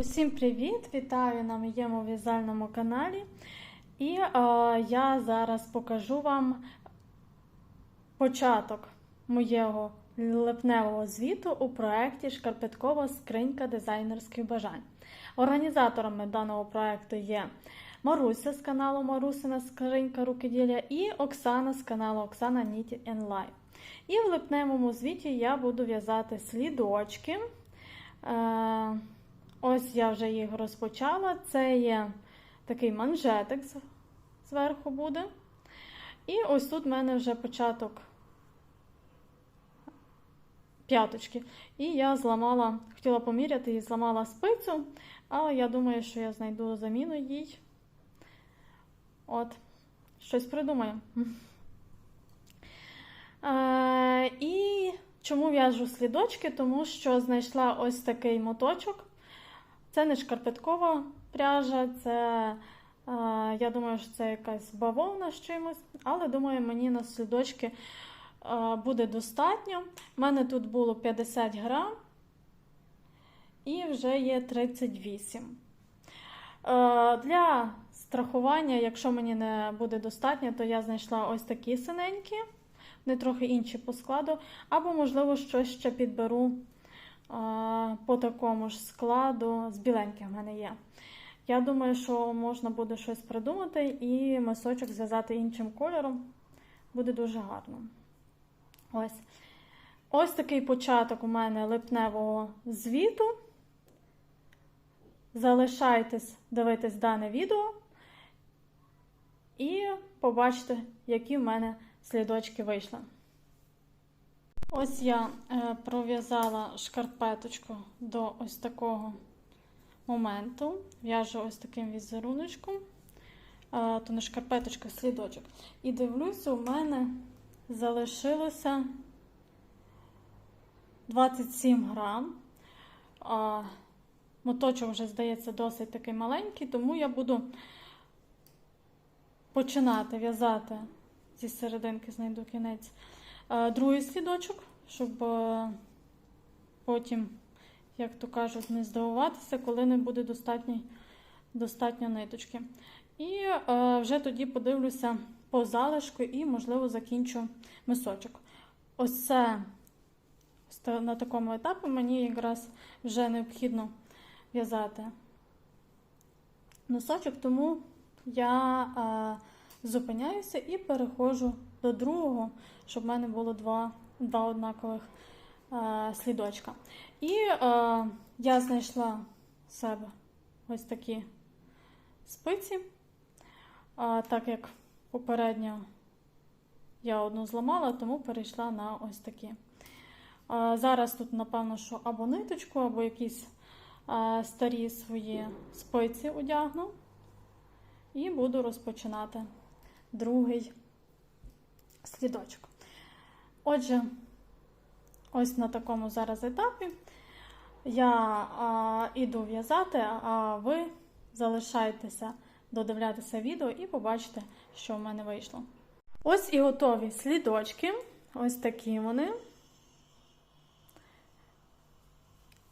Усім привіт! Вітаю на моєму в'язальному каналі. І е, я зараз покажу вам початок моєго липневого звіту у проєкті Шкарпеткова скринька дизайнерських бажань. Організаторами даного проєкту є Маруся з каналу Марусина Скринька Рукоділля і Оксана з каналу Оксана Ніті Life. І в липневому звіті я буду в'язати слідочки. Е, Ось я вже їх розпочала. Це є такий манжетик зверху буде. І ось тут в мене вже початок п'яточки. І я зламала, хотіла поміряти і зламала спицю, але я думаю, що я знайду заміну їй. От, щось придумаю. Е, і чому в'яжу слідочки? Тому що знайшла ось такий моточок. Це не шкарпеткова пряжа, це, е, я думаю, що це якась бавовна з чимось, але думаю, мені на слідочки е, буде достатньо. У мене тут було 50 грам і вже є 38. Е, Для страхування, якщо мені не буде достатньо, то я знайшла ось такі синенькі, вони трохи інші по складу, або, можливо, щось ще підберу по такому ж складу з біленьких в мене є. Я думаю, що можна буде щось придумати і мисочок зв'язати іншим кольором. Буде дуже гарно. Ось. Ось такий початок у мене липневого звіту. Залишайтесь дивитись дане відео і побачите, які в мене слідочки вийшли. Ось я е, пров'язала шкарпеточку до ось такого моменту. В'яжу ось таким візеруночком, е, то не шкарпеточка, а слідочок. І дивлюся, у мене залишилося 27 грам. Моточок вже, здається, досить такий маленький, тому я буду починати в'язати зі серединки, знайду кінець. Другий слідочок, щоб е, потім, як то кажуть, не здивуватися, коли не буде достатньо, ниточки. І е, вже тоді подивлюся по залишку і, можливо, закінчу мисочок. Ось це на такому етапі мені якраз вже необхідно в'язати носочок, тому я е, зупиняюся і переходжу до другого, щоб в мене було два, два однакових е, слідочка. І е, я знайшла в себе ось такі спиці, е, так як попередньо я одну зламала, тому перейшла на ось такі. Е, Зараз тут, напевно, що або ниточку, або якісь е, старі свої спиці одягну. І буду розпочинати другий слідочок. Отже, ось на такому зараз етапі я а, іду в'язати, а ви залишайтеся додивлятися відео і побачите, що в мене вийшло. Ось і готові слідочки. Ось такі вони.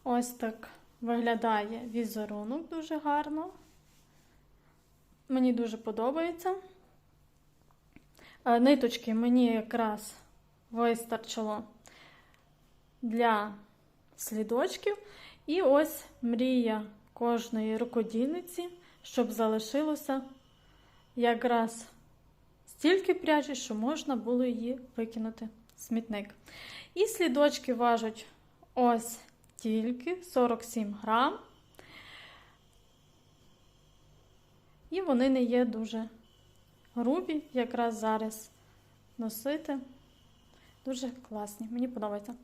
Ось так виглядає візерунок дуже гарно. Мені дуже подобається. Е, Ниточки мені якраз вистачило для слідочків. І ось мрія кожної рукодільниці, щоб залишилося якраз стільки пряжі, що можна було її викинути в смітник. І слідочки важать ось тільки 47 грам. І вони не є дуже грубі, якраз зараз носити. Дуже класні, мені подобається.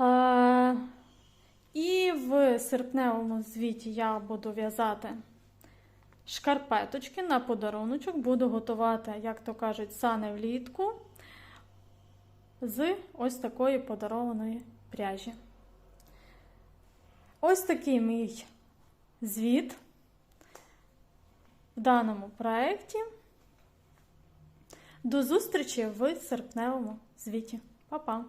Е, і в серпневому звіті я буду в'язати шкарпеточки на подаруночок. Буду готувати, як то кажуть, сане влітку з ось такої подарованої пряжі. Ось такий мій звіт в даному проєкті. До зустрічі в серпневому звіті. Па-па!